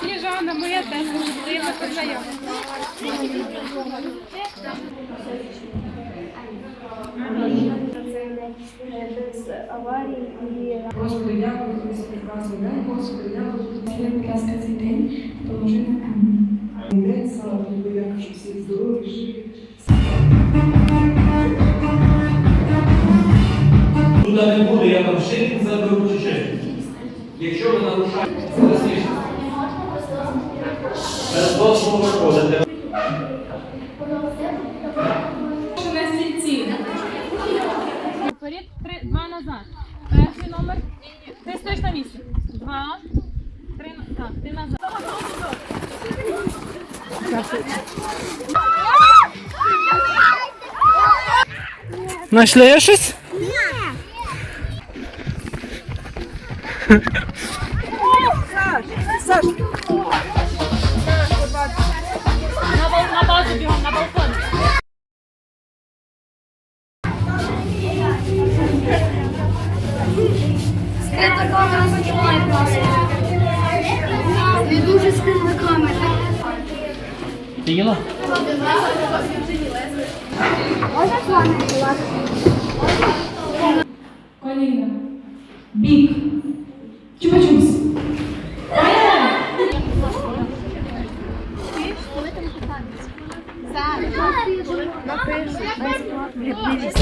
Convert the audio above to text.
Сніжана, моя теж приємно познайомитися. без аварій і Господи, дякую за прекрасний день, Господи, дякую тобі. Будь ласка, цей день положи на камінь. День, слава тобі, дякую, що всі здорові, живі. Туди не буде, я там ще заберу чи ще. Якщо ви нарушаєте. Без дозволу виходите. На стільці. Вперед, три, два назад. Перший номер. Ти стоїш на місці. Два, три, так, ти назад. Знайшли щось? На, бал- на базу бігом, на балкон. скрита камера знімає нас. Не дуже скрита камера. Тіло? Можна з вами Коліна. Бік. Напишуть.